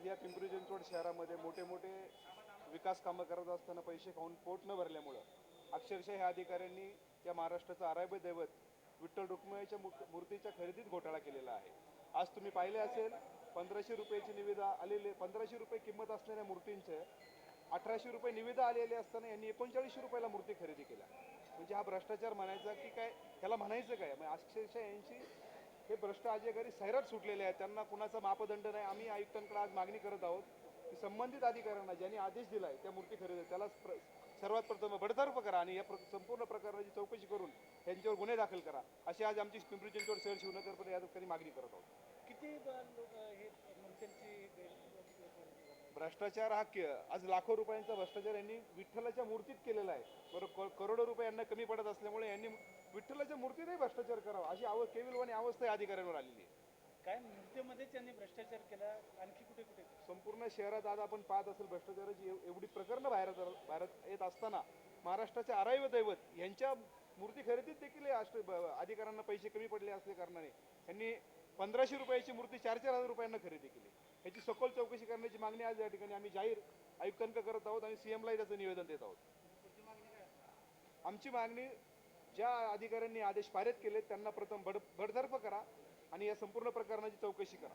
आज या पिंपरी चिंचवड शहरामध्ये मोठे मोठे विकास कामं करत असताना पैसे खाऊन पोट न भरल्यामुळं अक्षरशः ह्या अधिकाऱ्यांनी या महाराष्ट्राचं आराध्य दैवत विठ्ठल रुक्मिणीच्या मूर्तीच्या खरेदीत घोटाळा केलेला आहे. आज तुम्ही पाहिले असेल पंधराशे रुपयाची निविदा आलेले पंधराशे रुपये किंमत असलेल्या मूर्तींचे अठराशे रुपये निविदा आलेले असताना यांनी एकोणचाळीसशे रुपयाला मूर्ती खरेदी केल्या. म्हणजे हा भ्रष्टाचार म्हणायचा की काय त्याला म्हणायचं काय? म्हणजे अक्षरशः यांची हे भ्रष्ट अधिकारी सैराट सुटलेले आहेत. त्यांना कुणाचा मापदंड नाही. आम्ही आयुक्तांकडे आज मागणी करत आहोत की संबंधित अधिकाऱ्यांना ज्यांनी आदेश दिलाय त्या मूर्ती खरेदी त्याला प्र- सर्वात प्रथम बडतर्फ करा आणि या प्र- संपूर्ण प्रकरणाची चौकशी करून त्यांच्यावर गुन्हे दाखल करा. अशी आज आमची पिंपरी चिंचवड शहर शिवनगरपर्यंत या ठिकाणी मागणी करत आहोत. किती लोक हे मूर्त्यांची भ्रष्टाचार हा के- आज लाखो रुपयांचा भ्रष्टाचार यांनी विठ्ठलाच्या मूर्तीत केलेला आहे. बरं करोडो रुपये यांना कमी पडत असल्यामुळे यांनी विठ्ठलाच्या मूर्तीतही भ्रष्टाचार करावा. अशी अव केविलवाणी अवस्था या अधिकाऱ्यांवर आलेली आहे. काय मूर्तीमध्येच त्यांनी भ्रष्टाचार केला? आणखी कुठे कुठे? संपूर्ण शहरात आज आपण पाहत असेल भ्रष्टाचाराची एव- एवढी प्रकरणं बाहेर बाहेर येत असताना महाराष्ट्राचे आराध्य दैवत यांच्या मूर्ती खरेदीत देखील अधिकाऱ्यांना पैसे कमी पडले असल्या कारणाने यांनी पंधराशे रुपयाची मूर्ती चार चार हजार रुपयांना खरेदी केली. याची सखोल चौकशी करण्याची मागणी आज या ठिकाणी आम्ही जाहीर आयुक्तांकडे करत आहोत आणि सीएमलाही त्याचं निवेदन देत आहोत. आमची मागणी ज्या अधिकाऱ्यांनी आदेश पारित केले त्यांना प्रथम बड बडतर्फ करा आणि या संपूर्ण प्रकरणाची चौकशी करा.